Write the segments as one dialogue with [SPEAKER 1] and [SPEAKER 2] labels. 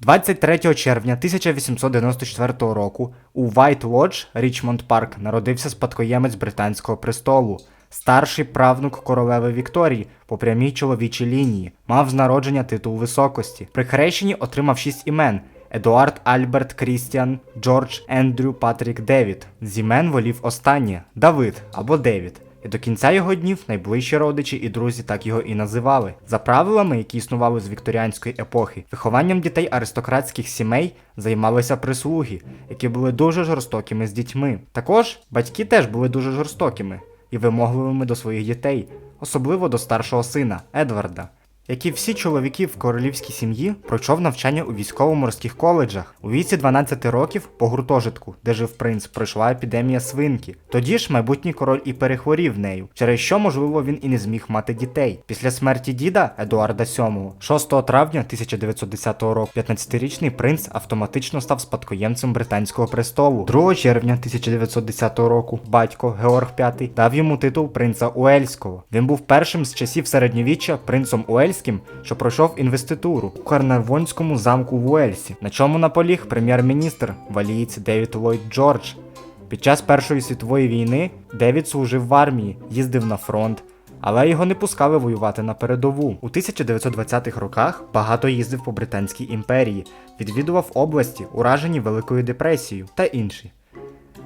[SPEAKER 1] 23 червня 1894 року у White Lodge, Річмонд Парк, народився спадкоємець британського престолу. Старший правнук королеви Вікторії по прямій чоловічій лінії, мав з народження титул високості. При хрещенні отримав шість імен: Едуард Альберт Крістіан, Джордж Ендрю Патрік Девід. З імен волів останнє Давид або Девід. І до кінця його днів найближчі родичі і друзі так його і називали. За правилами, які існували з вікторіанської епохи, вихованням дітей аристократських сімей займалися прислуги, які були дуже жорстокими з дітьми. Також батьки теж були дуже жорстокими і вимогливими до своїх дітей, особливо до старшого сина Едварда. Як і всі чоловіки в королівській сім'ї, пройшов навчання у військово-морських коледжах. У віці 12 років по гуртожитку, де жив принц, пройшла епідемія свинки. Тоді ж майбутній король і перехворів нею, через що, можливо, він і не зміг мати дітей. Після смерті діда Едуарда VII, 6 травня 1910 року, 15-річний принц автоматично став спадкоємцем британського престолу. 2 червня 1910 року батько Георг V дав йому титул принца Уельського. Він був першим з часів середньовіччя принцом Уельським, що пройшов інвеституру у Карнарвонському замку в Уельсі, на чому наполіг прем'єр-міністр валієць Девід Ллойд Джордж. Під час Першої світової війни Девід служив в армії, їздив на фронт, але його не пускали воювати на передову. У 1920-х роках багато їздив по Британській імперії, відвідував області, уражені Великою депресією та інші.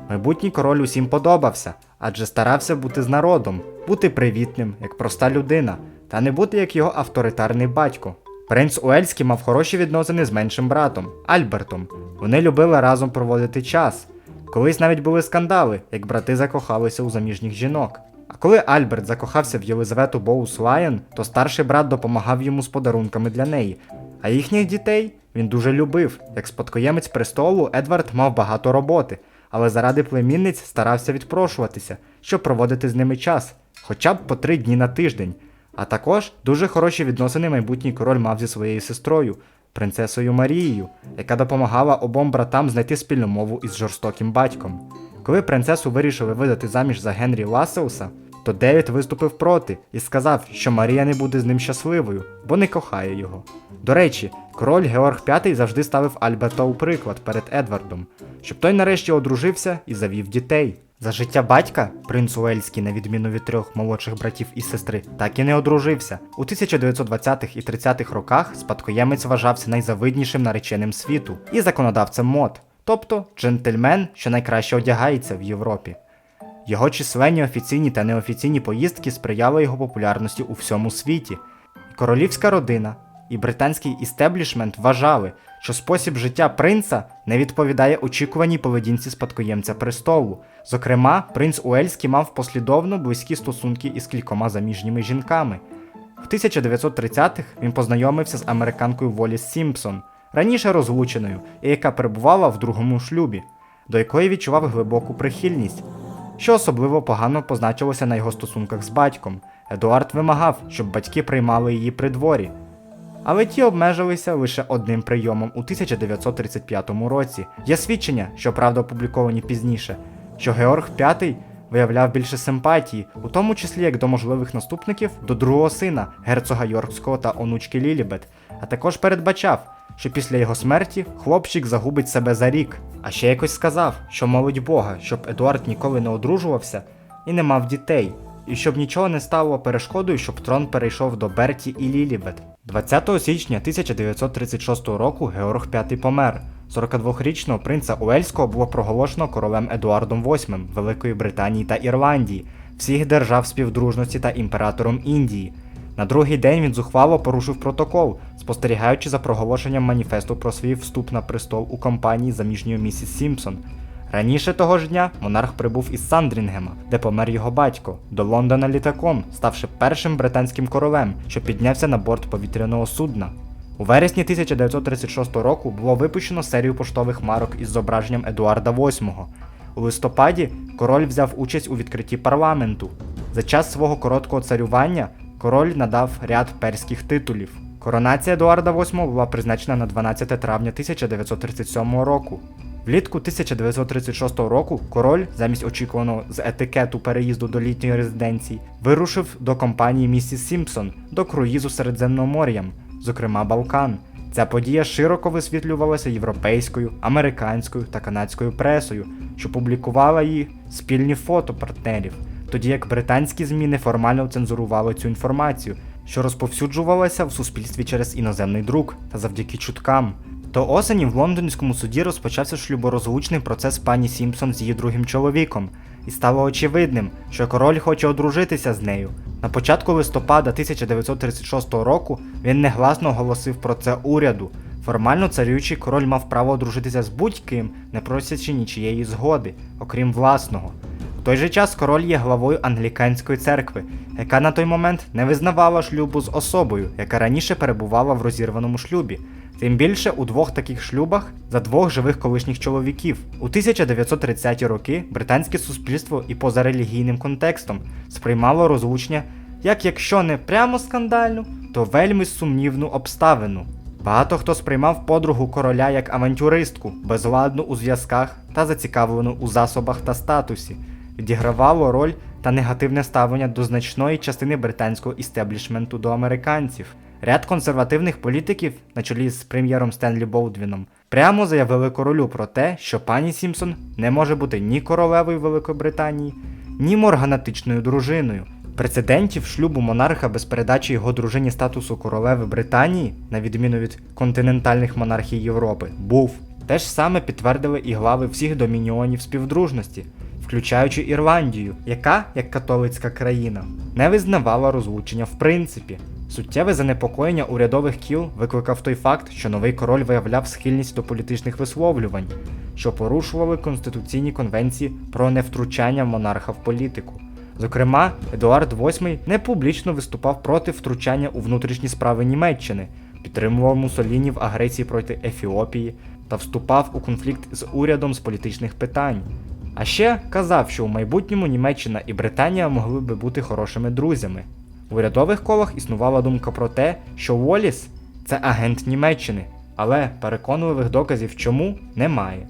[SPEAKER 1] Майбутній король усім подобався, адже старався бути з народом, бути привітним, як проста людина, та не бути як його авторитарний батько. Принц Уельський мав хороші відносини з меншим братом Альбертом. Вони любили разом проводити час. Колись навіть були скандали, як брати закохалися у заміжніх жінок. А коли Альберт закохався в Єлизавету Боус Лайон, то старший брат допомагав йому з подарунками для неї. А їхніх дітей він дуже любив. Як спадкоємець престолу, Едвард мав багато роботи, але заради племінниць старався відпрошуватися, щоб проводити з ними час, хоча б по три дні на тиждень. А також дуже хороші відносини майбутній король мав зі своєю сестрою, принцесою Марією, яка допомагала обом братам знайти спільну мову із жорстоким батьком. Коли принцесу вирішили видати заміж за Генрі Ласеуса, то Девід виступив проти і сказав, що Марія не буде з ним щасливою, бо не кохає його. До речі, король Георг V завжди ставив Альберта у приклад перед Едвардом, щоб той нарешті одружився і завів дітей. За життя батька принц Уельський, на відміну від трьох молодших братів і сестри, так і не одружився. У 1920-х і 30-х роках спадкоємець вважався найзавиднішим нареченим світу і законодавцем мод, тобто джентльмен, що найкраще одягається в Європі. Його численні офіційні та неофіційні поїздки сприяли його популярності у всьому світі. Королівська родина і британський істеблішмент вважали, що спосіб життя принца не відповідає очікуваній поведінці спадкоємця престолу. Зокрема, принц Уельський мав послідовно близькі стосунки із кількома заміжніми жінками. В 1930-х він познайомився з американкою Воліс Сімпсон, раніше розлученою, і яка перебувала в другому шлюбі, до якої відчував глибоку прихильність, що особливо погано позначилося на його стосунках з батьком. Едуард вимагав, щоб батьки приймали її при дворі. Але ті обмежилися лише одним прийомом у 1935 році. Є свідчення, що правда опубліковані пізніше, що Георг V виявляв більше симпатії, у тому числі як до можливих наступників до другого сина, герцога Йоркського та онучки Лілібет, а також передбачав, що після його смерті хлопчик загубить себе за рік. А ще якось сказав, що молить Бога, щоб Едуард ніколи не одружувався і не мав дітей, і щоб нічого не стало перешкодою, щоб трон перейшов до Берті і Лілібет. 20 січня 1936 року Георг V помер. 42-річного принца Уельського було проголошено королем Едуардом VIII Великої Британії та Ірландії, всіх держав співдружності та імператором Індії. На другий день він зухвало порушив протокол, спостерігаючи за проголошенням маніфесту про свій вступ на престол у компанії заміжньої місіс Сімпсон. Раніше того ж дня монарх прибув із Сандрінгема, де помер його батько, до Лондона літаком, ставши першим британським королем, що піднявся на борт повітряного судна. У вересні 1936 року було випущено серію поштових марок із зображенням Едуарда VIII. У листопаді король взяв участь у відкритті парламенту. За час свого короткого царювання король надав ряд перських титулів. Коронація Едуарда VIII була призначена на 12 травня 1937 року. Влітку 1936 року король, замість очікуваного з етикету переїзду до літньої резиденції, вирушив до компанії місіс Сімпсон до круїзу Середземномор'ям, зокрема Балкан. Ця подія широко висвітлювалася європейською, американською та канадською пресою, що публікувала її спільні фото партнерів, тоді як британські ЗМІ неформально цензурували цю інформацію, що розповсюджувалася в суспільстві через іноземний друк та завдяки чуткам. До осені в лондонському суді розпочався шлюборозлучний процес пані Сімпсон з її другим чоловіком, і стало очевидним, що король хоче одружитися з нею. На початку листопада 1936 року він негласно оголосив про це уряду. Формально царюючий король мав право одружитися з будь-ким, не просячи нічієї згоди, окрім власного. В той же час король є главою англіканської церкви, яка на той момент не визнавала шлюбу з особою, яка раніше перебувала в розірваному шлюбі. Тим більше у двох таких шлюбах за двох живих колишніх чоловіків. У 1930-ті роки британське суспільство і поза релігійним контекстом сприймало розлучення як якщо не прямо скандальну, то вельми сумнівну обставину. Багато хто сприймав подругу короля як авантюристку, безладну у зв'язках та зацікавлену у засобах та статусі, відігравало роль та негативне ставлення до значної частини британського істеблішменту до американців. Ряд консервативних політиків, на чолі з прем'єром Стенлі Болдвіном, прямо заявили королю про те, що пані Сімпсон не може бути ні королевою Великої Британії, ні морганатичною дружиною. Прецедентів шлюбу монарха без передачі його дружині статусу королеви Британії, на відміну від континентальних монархій Європи, був. Те ж саме підтвердили і глави всіх домініонів співдружності, включаючи Ірландію, яка, як католицька країна, не визнавала розлучення в принципі. Суттєве занепокоєння урядових кіл викликав той факт, що новий король виявляв схильність до політичних висловлювань, що порушували конституційні конвенції про невтручання монарха в політику. Зокрема, Едуард VIII не публічно виступав проти втручання у внутрішні справи Німеччини, підтримував Мусоліні в агресії проти Ефіопії та вступав у конфлікт з урядом з політичних питань. А ще казав, що у майбутньому Німеччина і Британія могли би бути хорошими друзями. В урядових колах існувала думка про те, що Уоліс це агент Німеччини, але переконливих доказів чому немає.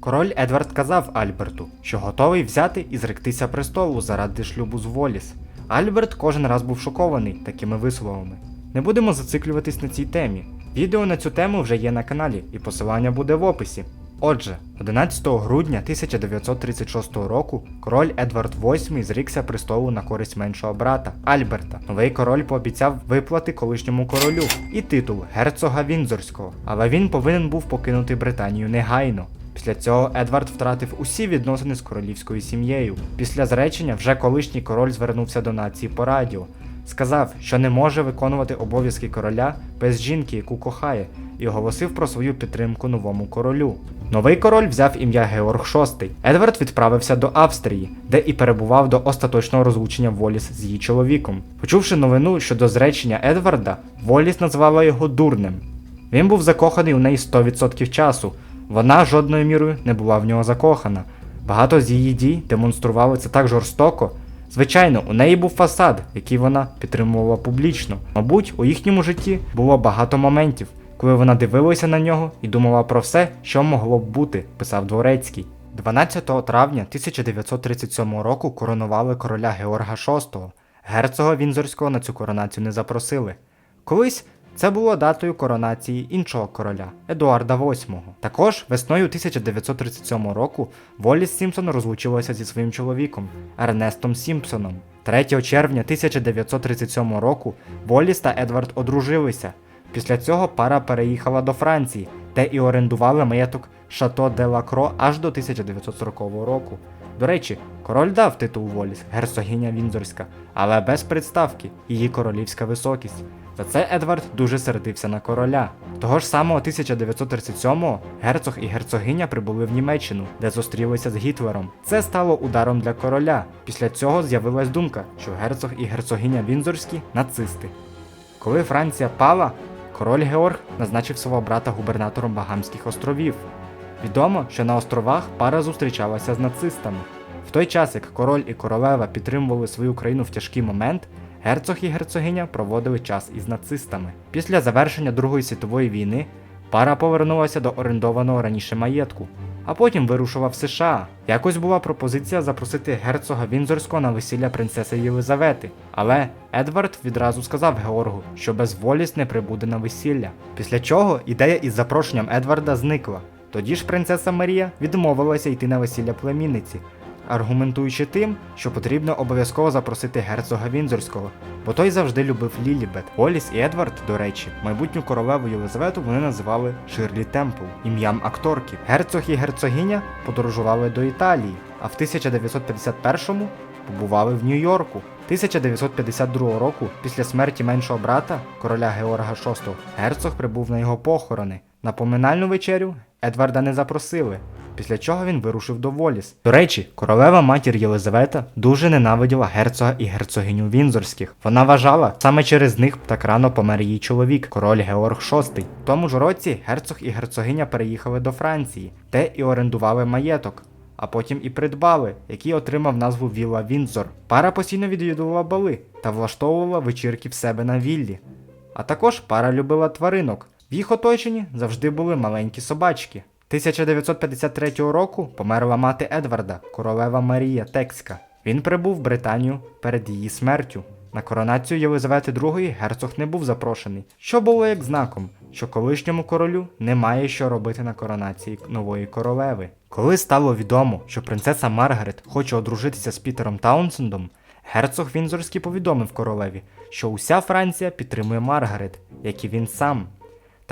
[SPEAKER 1] Король Едвард казав Альберту, що готовий взяти і зректися престолу заради шлюбу з Воліс. Альберт кожен раз був шокований такими висловами. Не будемо зациклюватись на цій темі. Відео на цю тему вже є на каналі, і посилання буде в описі. Отже, 11 грудня 1936 року король Едвард VIII зрікся престолу на користь меншого брата Альберта. Новий король пообіцяв виплати колишньому королю і титул герцога Вінзорського, але він повинен був покинути Британію негайно. Після цього Едвард втратив усі відносини з королівською сім'єю. Після зречення вже колишній король звернувся до нації по радіо. Сказав, що не може виконувати обов'язки короля без жінки, яку кохає, і оголосив про свою підтримку новому королю. Новий король взяв ім'я Георг VI. Едвард відправився до Австрії, де і перебував до остаточного розлучення Воліс з її чоловіком. Почувши новину щодо зречення Едварда, Воліс назвала його дурним. Він був закоханий у неї 100% часу. Вона жодною мірою не була в нього закохана. Багато з її дій демонстрували це так жорстоко. Звичайно, у неї був фасад, який вона підтримувала публічно. Мабуть, у їхньому житті було багато моментів, коли вона дивилася на нього і думала про все, що могло б бути, писав Дворецький. 12 травня 1937 року коронували короля Георга VI. Герцога Вінзорського на цю коронацію не запросили. Колись це було датою коронації іншого короля Едуарда VIII. Також весною 1937 року Воліс Сімпсон розлучилася зі своїм чоловіком Ернестом Сімпсоном. 3 червня 1937 року Воліс та Едвард одружилися. Після цього пара переїхала до Франції, де і орендували маєток Шато де Лакро аж до 1940 року. До речі, король дав титул Воліс, герцогиня Вінзорська, але без представки, її королівська високість. За це Едвард дуже сердився на короля. Того ж самого 1937-го герцог і герцогиня прибули в Німеччину, де зустрілися з Гітлером. Це стало ударом для короля. Після цього з'явилась думка, що герцог і герцогиня Вінзорські нацисти. Коли Франція пала, король Георг назначив свого брата губернатором Багамських островів. Відомо, що на островах пара зустрічалася з нацистами. В той час, як король і королева підтримували свою країну в тяжкий момент, герцог і герцогиня проводили час із нацистами. Після завершення Другої світової війни пара повернулася до орендованого раніше маєтку, а потім вирушила в США. Якось була пропозиція запросити герцога Вінзорського на весілля принцеси Єлизавети, але Едвард відразу сказав Георгу, що без Воліс не прибуде на весілля. Після чого ідея із запрошенням Едварда зникла. Тоді ж принцеса Марія відмовилася йти на весілля племінниці, аргументуючи тим, що потрібно обов'язково запросити герцога Вінзорського, бо той завжди любив Лілібет. Оліс і Едвард, до речі, майбутню королеву Єлизавету вони називали Ширлі Темпл, ім'ям акторки. Герцог і герцогиня подорожували до Італії, а в 1951-му побували в Нью-Йорку. 1952 року, після смерті меншого брата, короля Георга VI, герцог прибув на його похорони. На поминальну вечерю Едварда не запросили, після чого він вирушив до Воліс. До речі, королева матір Єлизавета дуже ненавиділа герцога і герцогиню Вінзорських. Вона вважала, саме через них так рано помер її чоловік, король Георг VI. В тому ж році герцог і герцогиня переїхали до Франції, де і орендували маєток. А потім і придбали, який отримав назву Вілла Вінзор. Пара постійно відвідувала бали та влаштовувала вечірки в себе на віллі. А також пара любила тваринок. В їх оточенні завжди були маленькі собачки. 1953 року померла мати Едварда, королева Марія Текська. Він прибув в Британію перед її смертю. На коронацію Єлизавети II герцог не був запрошений, що було як знаком, що колишньому королю немає що робити на коронації нової королеви. Коли стало відомо, що принцеса Маргарет хоче одружитися з Пітером Таунсендом, герцог Вінзорський повідомив королеві, що уся Франція підтримує Маргарет, як і він сам.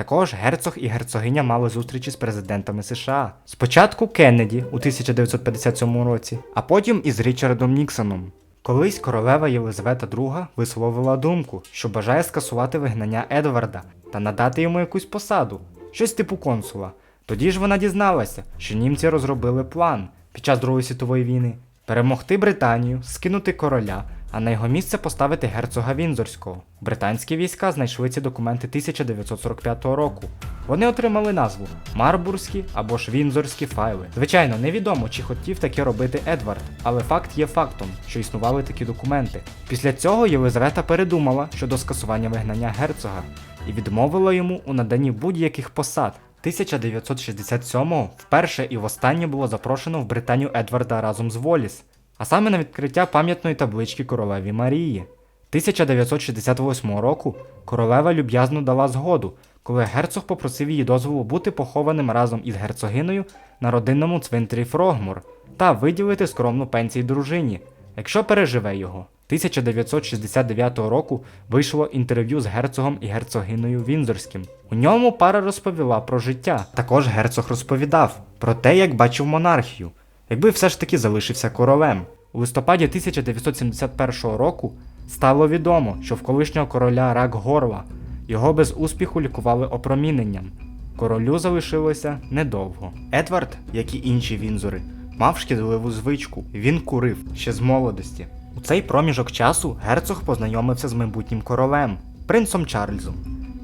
[SPEAKER 1] Також герцог і герцогиня мали зустрічі з президентами США. Спочатку Кеннеді у 1957 році, а потім із Річардом Ніксоном. Колись королева Єлизавета II висловила думку, що бажає скасувати вигнання Едварда та надати йому якусь посаду, щось типу консула. Тоді ж вона дізналася, що німці розробили план під час Другої світової війни перемогти Британію, скинути короля, а на його місце поставити герцога Вінзорського. Британські війська знайшли ці документи 1945 року. Вони отримали назву Марбурзькі або ж Вінзорські файли. Звичайно, невідомо, чи хотів таке робити Едвард, але факт є фактом, що існували такі документи. Після цього Єлизавета передумала щодо скасування вигнання герцога і відмовила йому у наданні будь-яких посад. 1967-го вперше і востаннє було запрошено в Британію Едварда разом з Воліс, а саме на відкриття пам'ятної таблички королеві Марії. 1968 року королева люб'язно дала згоду, коли герцог попросив її дозволу бути похованим разом із герцогиною на родинному цвинтарі Фрогмур та виділити скромну пенсію дружині, якщо переживе його. 1969 року вийшло інтерв'ю з герцогом і герцогиною Вінзорським. У ньому пара розповіла про життя. Також герцог розповідав про те, як бачив монархію, якби все ж таки залишився королем. У листопаді 1971 року стало відомо, що в колишнього короля рак горла його без успіху лікували опроміненням. Королю залишилося недовго. Едвард, як і інші вінзори, мав шкідливу звичку. Він курив ще з молодості. У цей проміжок часу герцог познайомився з майбутнім королем, принцом Чарльзом.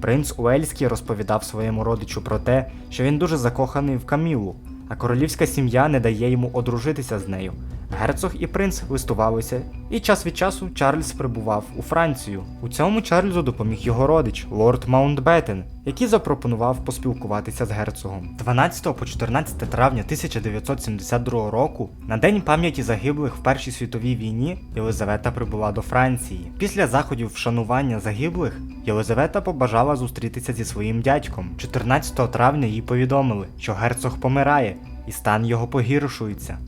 [SPEAKER 1] Принц Уельський розповідав своєму родичу про те, що він дуже закоханий в Камілу, а королівська сім'я не дає йому одружитися з нею. Герцог і принц листувалися, і час від часу Чарльз прибував у Францію. У цьому Чарльзу допоміг його родич, лорд Маунтбеттен, який запропонував поспілкуватися з герцогом. 12 по 14 травня 1972 року, на день пам'яті загиблих в Першій світовій війні, Єлизавета прибула до Франції. Після заходів вшанування загиблих Єлизавета побажала зустрітися зі своїм дядьком. 14 травня їй повідомили, що герцог помирає і стан його погіршується.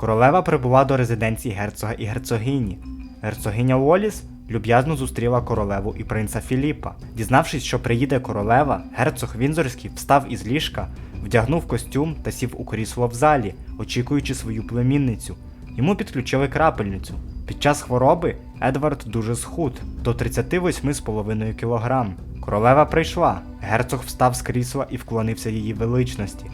[SPEAKER 1] Королева прибула до резиденції герцога і герцогині. Герцогиня Уоліс люб'язно зустріла королеву і принца Філіпа. Дізнавшись, що приїде королева, герцог Вінзорський встав із ліжка, вдягнув костюм та сів у крісло в залі, очікуючи свою племінницю. Йому підключили крапельницю. Під час хвороби Едвард дуже схуд до 38,5 кг. Королева прийшла. Герцог встав з крісла і вклонився її величності.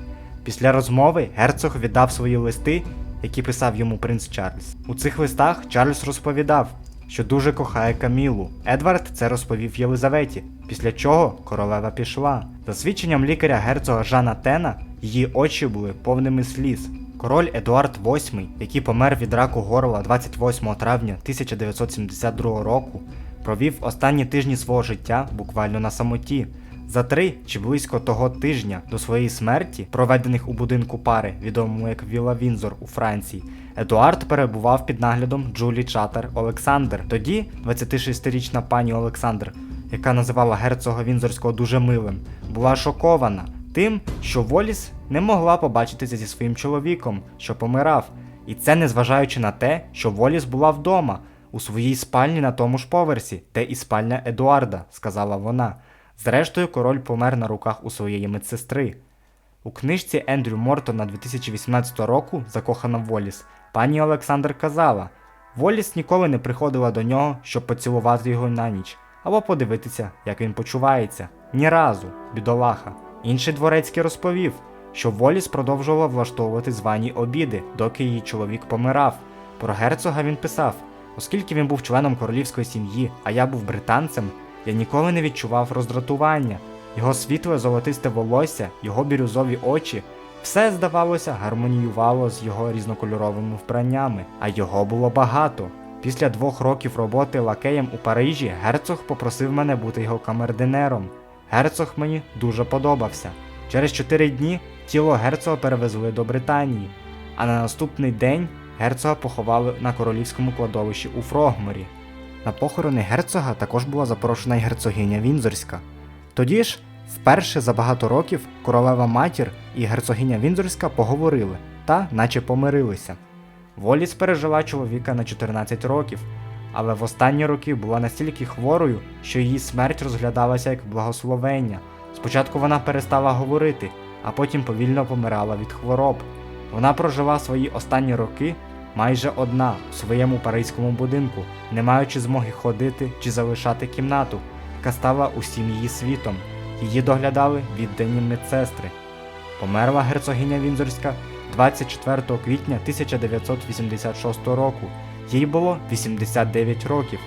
[SPEAKER 1] Після розмови герцог віддав свої листи, які писав йому принц Чарльз. У цих листах Чарльз розповідав, що дуже кохає Камілу. Едвард це розповів Єлизаветі, після чого королева пішла. За свідченням лікаря герцога Жана Тена, її очі були повними сліз. Король Едуард VIII, який помер від раку горла 28 травня 1972 року, провів останні тижні свого життя буквально на самоті. За три чи близько того тижня до своєї смерті, проведених у будинку пари, відомому як Віла Вінзор у Франції, Едуард перебував під наглядом Джулі Чатер Олександр. Тоді 26-річна пані Олександр, яка називала герцога Вінзорського дуже милим, була шокована тим, що Воліс не могла побачитися зі своїм чоловіком, що помирав, і це незважаючи на те, що Воліс була вдома, у своїй спальні на тому ж поверсі, де і спальня Едуарда, сказала вона. Зрештою, король помер на руках у своєї медсестри. У книжці Ендрю Мортона 2018 року Закохана Воліс пані Олександр казала: Воліс ніколи не приходила до нього, щоб поцілувати його на ніч або подивитися, як він почувається. Ні разу, бідолаха. Інший дворецький розповів, що Воліс продовжувала влаштовувати звані обіди, доки її чоловік помирав. Про герцога він писав: оскільки він був членом королівської сім'ї, а я був британцем, я ніколи не відчував роздратування. Його світле золотисте волосся, його бірюзові очі, все, здавалося, гармоніювало з його різнокольоровими вбраннями, а його було багато. Після двох років роботи лакеєм у Парижі герцог попросив мене бути його камердинером. Герцог мені дуже подобався. Через чотири дні тіло герцога перевезли до Британії, а на наступний день герцога поховали на королівському кладовищі у Фрогморі. На похорони герцога також була запрошена й герцогиня Вінзорська. Тоді ж, вперше за багато років, королева матір і герцогиня Вінзорська поговорили та наче помирилися. Воліс пережила чоловіка на 14 років, але в останні роки була настільки хворою, що її смерть розглядалася як благословення. Спочатку вона перестала говорити, а потім повільно помирала від хвороб. Вона прожила свої останні роки майже одна у своєму паризькому будинку, не маючи змоги ходити чи залишати кімнату, яка стала усім її світом. Її доглядали віддані медсестри. Померла герцогиня Вінзорська 24 квітня 1986 року. Їй було 89 років.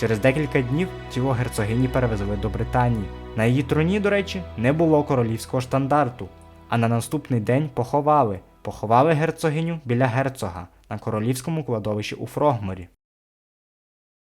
[SPEAKER 1] Через декілька днів тіло герцогині перевезли до Британії. На її троні, до речі, не було королівського штандарту, а на наступний день поховали. Поховали герцогиню біля герцога на королівському кладовищі у Фрогморі.